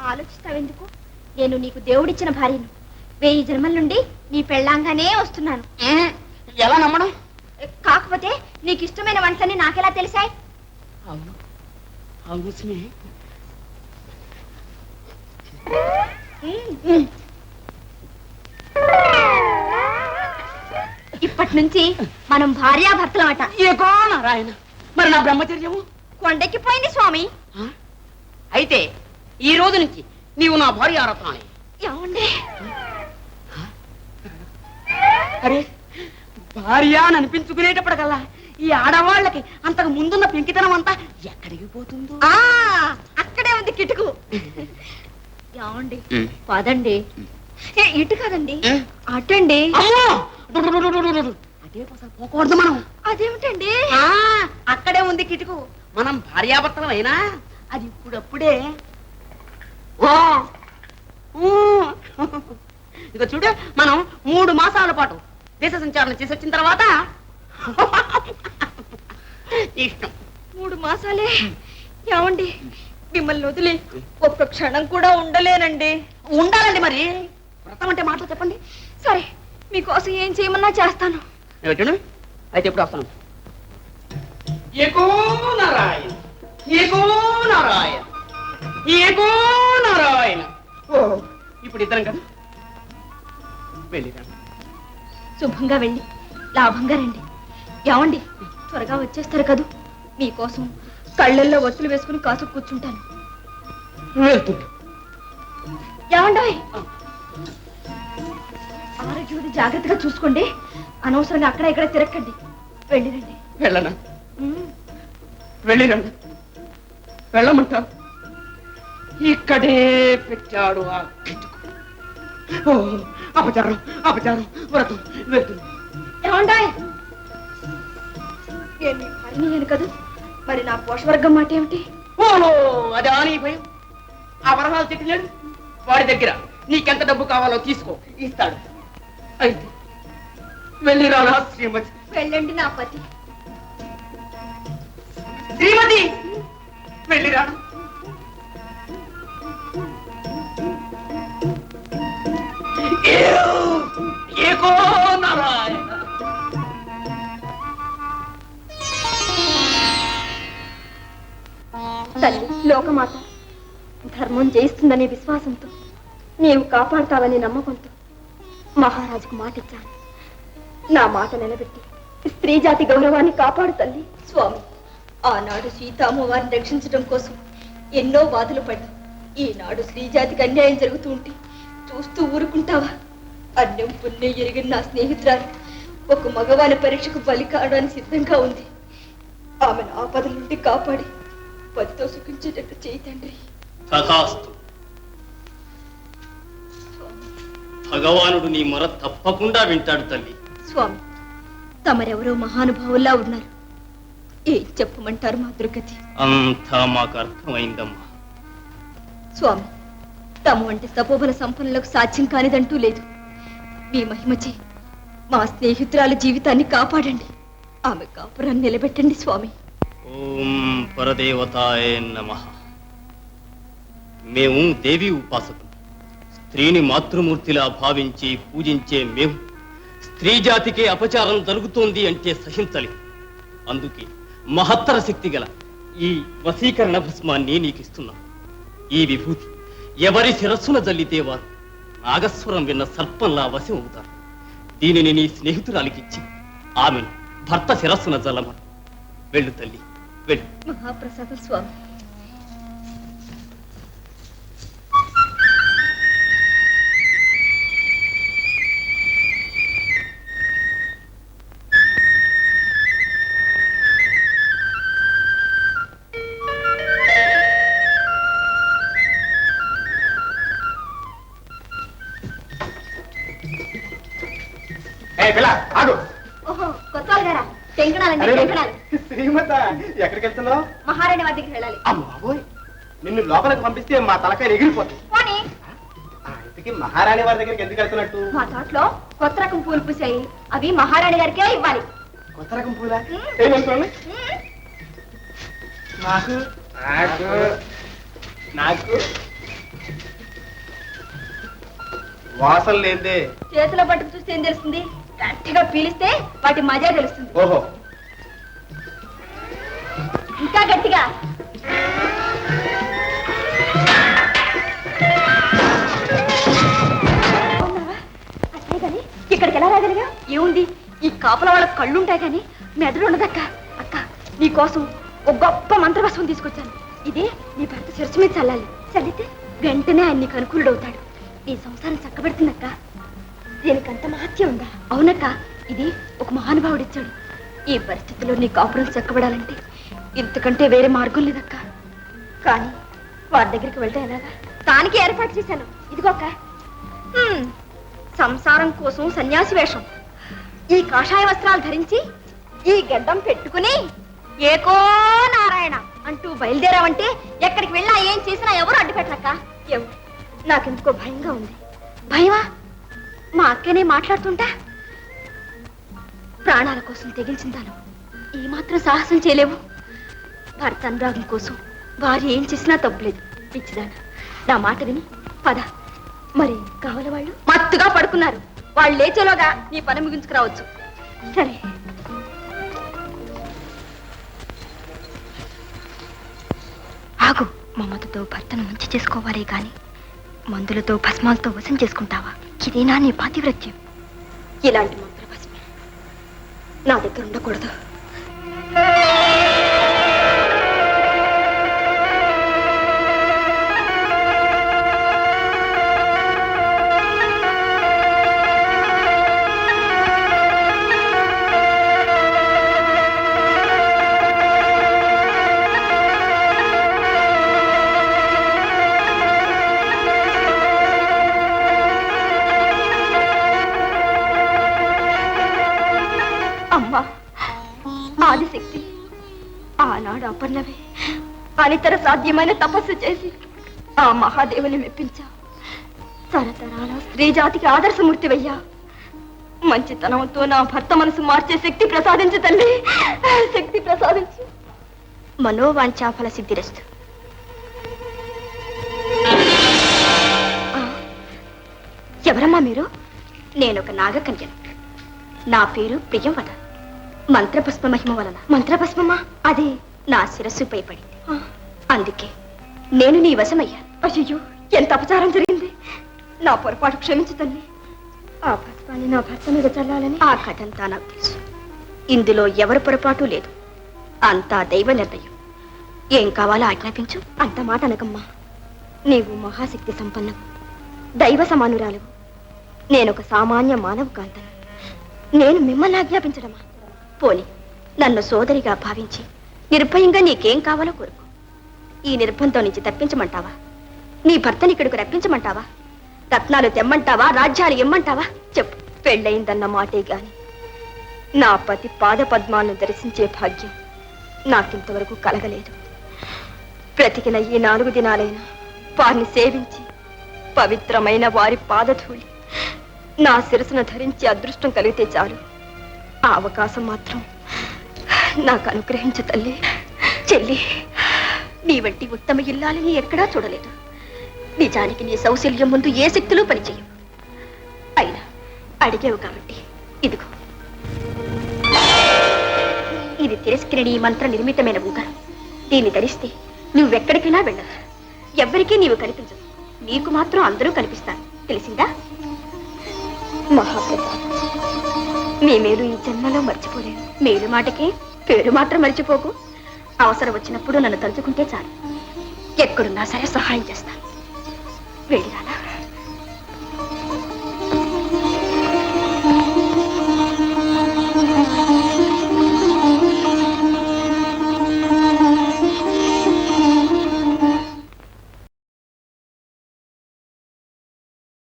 ఆలోచిస్తావెందుకు? నేను నీకు దేవుడిచ్చిన భార్యను. వెయ్యి జన్మల నుండి నీ పెళ్ళాంగానే వస్తున్నాను. ఎలా నమ్మడం? కాకపోతే నీకు ఇష్టమైన వంటలన్నీ నాకెలా తెలిసాయి? అవును అవును సుమి ఇప్పటి నుంచి మనం భార్యాభర్తలమట. నారాయణ? మరి నా బ్రహ్మచర్యము? కొండెక్కిపోయింది స్వామి? అయితే ఈ రోజు నుంచి నీవు నా భార్య రత్నాన్ని ఏమండి? అరే భార్య అని అనిపించుకునేటప్పటికల్లా ఈ ఆడవాళ్ళకి అంతకు ముందున్న పెంకితనం అంతా ఎక్కడికి పోతుందో? ఆ అక్కడే ఉంది కిటుకు. ఏమండి? పదండి. ఏ, ఇటు కాదండి? అటండి. అమ్మో! అదే పోకూడదు మనం. అదేమిటండి? ఆ అక్కడే ఉంది కిటుకు. మనం భార్యాభర్తలం అయినా అది ఇప్పుడప్పుడే! ఇక చూడు మనం మూడు మాసాల పాటు దేశ సంచారణ చేసి వచ్చిన తర్వాత ఇష్టం. మూడు మాసాలే? ఏమండి? మిమ్మల్ని వదిలి ఒక్క క్షణం కూడా ఉండలేనండి. ఉండాలండి మరి. వ్రతం అంటే మాటలు చెప్పండి. సరే మీకోసం ఏం చేయమన్నా చేస్తాను. అయితే ఎప్పుడు వస్తాను? ఏకో నారాయణ ఏకో నారాయణ ఏకో నారాయణ. ఓ. ఇప్పుడు ఇద్దరం కదా? వెళ్ళిరా శుభంగా వెళ్ళి లాభంగా రండి. ఏమండి త్వరగా వచ్చేస్తారు కదూ? మీకోసం కళ్ళల్లో ఒత్తులు వేసుకుని కాసు కూర్చుంటాను. వెళ్తున్నా ఏమండి? ఆరోగ్యం జాగ్రత్తగా చూసుకోండి. అనవసరంగా అక్కడ ఇక్కడ తిరక్కండి వెళ్ళిరండి వెళ్ళనా. వెళ్ళిరండి వెళ్ళమంటా ఇక్కడే పెట్టాడు ఆ కిటుకు. ఓ అపచారం అపచారం. వ్రతం భార్యని నేను కదూ? మరి నా పోషవర్గం మాట ఏమిటి? ఓహో అదే నీ భయం ఆ వరహాలు చెప్పినాడు వాడి దగ్గర నీకెంత డబ్బు కావాలో తీసుకో ఇస్తాడు. అయితే వెళ్ళి రానా శ్రీమతి. వెళ్ళండి నా పతి. శ్రీమతి! వెళ్ళి ఏకో నారాయణ. తల్లి లోకమాత ధర్మం జయిస్తుందనే విశ్వాసంతో నీవు కాపాడతావనే నమ్మకంతో మహారాజుకు మాటిచ్చాను. నా మాట నిలబెట్టి స్త్రీ జాతి గౌరవాన్ని కాపాడు తల్లి. స్వామి ఆనాడు సీతామ్మవారిని రక్షించడం కోసం ఎన్నో బాధలు పడి ఈనాడు స్త్రీ జాతికి అన్యాయం జరుగుతూ ఉంటే చూస్తూ ఊరుకుంటావా? అన్యం పుణ్యం ఎరిగిన నా స్నేహితురాలు ఒక మగవాని పరీక్షకు బలి కావడానికి సిద్ధంగా ఉంది. ఆమెను ఆపదల నుండి కాపాడి పతితో సుఖించేటట్టు చేయి తండ్రి. తథాస్తు భగవానుడు నీ మొర తప్పకుండా వింటాడు తల్లి. స్వామి తమరెవరో మహానుభావుల్లా ఉన్నారు. ఏం చెప్పమంటారు మా దుర్గతి? అంతా మాకు అర్థమైందమ్మా. స్వామి తమ వంటి తపోబల సంపన్నులకు సాధ్యం కానిదంటూ లేదు. మీ మహిమచే మా స్నేహితురాల జీవితాన్ని కాపాడండి. ఆమె కాపురాన్ని నిలబెట్టండి స్వామి. ఓం పరదేవతాయ నమ. మేము దేవి ఉపాసకులు. స్త్రీని మాతృమూర్తిలా భావించి పూజించే మేము స్త్రీ జాతికి అపచారం జరుగుతోంది అంటే సహించలేం. అందుకే మహత్తర శక్తి గల ఈ వశీకరణ భస్మాన్ని నీకు ఇస్తున్నాం ఈ విభూతి ఎవరి శిరస్సున జల్లితే వారు నాగస్వరం విన్న సర్పంలా వశం అవుతారు. దీనిని నీ స్నేహితురాలికిచ్చి ఆమెను భర్త శిరస్సున జల్లమను. వెళ్ళు తల్లి వెళ్ళు. మహాప్రసాద స్వామి. పిల్ల ఆగు. ఓహో కొత్త గారా? టెంకణాలండి అరే, టెంకణాలు శ్రీమత ఎక్కడికి వెళ్తున్నావు మహారాణి వారి దగ్గరికి వెళ్ళాలి అమ్మాబోయ్ నిన్ను లోపలికి పంపిస్తే మా తలకాయ ఎగిరిపోతుంది పోనీ. ఆ ఇంటికి మహారాణి వారి దగ్గరికి ఎందుకు వెళ్తున్నట్టు? మా తోటలో కొత్త రకం పూలు పూసాయి. అవి మహారాణి గారికే ఇవ్వాలి. కొత్త రకం పూలా? ఉమ్. ఏం వెళ్తున్నాను ఉమ్. నాకు నాకు నాకు వాసన లేదే. చేతిలో పట్టుకు చూస్తే ఏం తెలుస్తుంది? గట్టిగా పీలిస్తే వాటి మజా తెలుస్తుంది. ఓహో. ఇంకా గట్టిగా? అసలే గాని ఇక్కడికి ఎలా రాగలిగా? ఏముంది? ఈ కాపల వాళ్ళ కళ్ళుంటాయి కానీ మెదడు ఉండదక్క. అక్క నీకోసం ఒక గొప్ప మంత్రవశం తీసుకొచ్చాను. ఇది నీ భర్త శిరసు మీద చల్లాలి. చల్లితే వెంటనే ఆయన నీకు అనుకూలుడవుతాడు. నీ సంసారం చక్కబెడుతుందక్క. దీనికంత మహత్యం ఉందా? అవునక్క ఇది ఒక మహానుభావుడు ఇచ్చాడు. ఈ పరిస్థితిలో నీ కాపురం చెక్కబడాలంటే ఇంతకంటే వేరే మార్గం లేదక్క. కానీ వారి దగ్గరికి వెళ్తే ఎలాగా? దానికి ఏర్పాటు చేశాను. ఇదిగోక హ్మ్, సంసారం కోసం సన్యాసి వేషం. ఈ కాషాయ వస్త్రాలు ధరించి ఈ గడ్డం పెట్టుకుని ఏకో నారాయణ అంటూ బయలుదేరావంటే ఎక్కడికి వెళ్ళా ఏం చేసినా ఎవరు అడ్డుపెట్టనక్క ఎవరు నాకెందుకో భయంగా ఉంది. భయమా? మా అక్కనే మాట్లాడుతుంటా? ప్రాణాల కోసం తెగించిందాను ఈ మాత్రం సాహసం చేయలేవు. భర్త అనురాగం కోసం వారు ఏం చేసినా తప్పులేదు. పిచ్చిదాన నా మాట విని పద. మరి కావాలి వాళ్ళు? మత్తుగా పడుకున్నారు. వాళ్ళు లేచేలోగా నీ పని ముగించుకురావచ్చు. సరే. ఆగు. మమతతో భర్తను మంచి చేసుకోవాలి కానీ మందులతో భస్మాలతో వశం చేసుకుంటావా? ఇదేనా నీ పాతివ్రత్యం. ఇలాంటి మంత్ర నా దగ్గర ఉండకూడదు అమ్మా. ఆదిశక్తి. ఆనాడు అపర్ణవే అనితర సాధ్యమైన తపస్సు చేసి ఆ మహాదేవుని మెప్పించా. తరతరాల స్త్రీ జాతికి ఆదర్శమూర్తివయ్యా. మంచితనంతో నా భర్త మనసు మార్చే శక్తి ప్రసాదించు తల్లి. శక్తి ప్రసాదించు. మనోవాంఛాఫల సిద్ధిరస్తు ఎవరమ్మా మీరు? నేను ఒక నాగకన్యను. నా పేరు ప్రియంవద. మంత్రపుష్ప మహిమ వలన. మంత్రపుష్పమా? అది నా శిరస్సుపై పడింది అందుకే నేను నీ వశమయ్యాను. అయ్యో ఎంత అపచారం జరిగింది. నా పొరపాటు క్షమించు తల్లి. ఆ పుష్పాన్ని నా భర్త మీద చల్లాలని. ఆ కథంతా నాకు తెలుసు. ఇందులో ఎవరి పొరపాటు లేదు. అంతా దైవ నిర్ణయం. ఏం కావాలో ఆజ్ఞాపించు. అంత మాట అనకమ్మా. నీవు మహాశక్తి సంపన్నవు. దైవ సమానురాలు నేను ఒక సామాన్య మానవ కాంతను. నేను మిమ్మల్ని ఆజ్ఞాపించడమా? పోని నన్ను సోదరిగా భావించి నిర్భయంగా నీకేం కావాలో కోరుకో. ఈ నిర్బంధం నుంచి తప్పించమంటావా? నీ భర్తని ఇక్కడికి రప్పించమంటావా? రత్నాలు తెమ్మంటావా? రాజ్యాలు ఇమ్మంటావా? చెప్పు పెళ్ళయిందన్న మాటే గాని. నా పతి పాద పద్మాలను దర్శించే భాగ్యం నాకింతవరకు కలగలేదు. బ్రతికిన ఈ నాలుగు దినాలైనా వారిని సేవించి పవిత్రమైన వారి పాదధూళి నా శిరసును ధరించి అదృష్టం కలిగితే చాలు. ఆ అవకాశం మాత్రం నాకు అనుగ్రహించు తల్లి. చెల్లి నీ వంటి ఉత్తమ ఇల్లాలని ఎక్కడా చూడలేదు. నిజానికి నీ సౌశల్యం ముందు ఏ శక్తులు పనిచేయవు. అయినా అడిగావు కాబట్టి ఇదిగో. ఇది తిరస్కరణి మంత్ర నిర్మితమైన ఉంగరం దీన్ని ధరిస్తే నువ్వెక్కడికైనా వెళ్ళవు ఎవ్వరికీ నీవు కనిపించదు నీకు మాత్రం అందరూ కనిపిస్తారు. తెలిసిందా? మహాప్రభా మీ మేలు ఈ జన్మలో మర్చిపోలేను. మేలు మాటకి పేరు మాత్రం మర్చిపోకు. అవసరం వచ్చినప్పుడు నన్ను తలుచుకుంటే చాలు. ఎక్కడున్నా సరే సహాయం చేస్తాను. వెళ్ళిరానా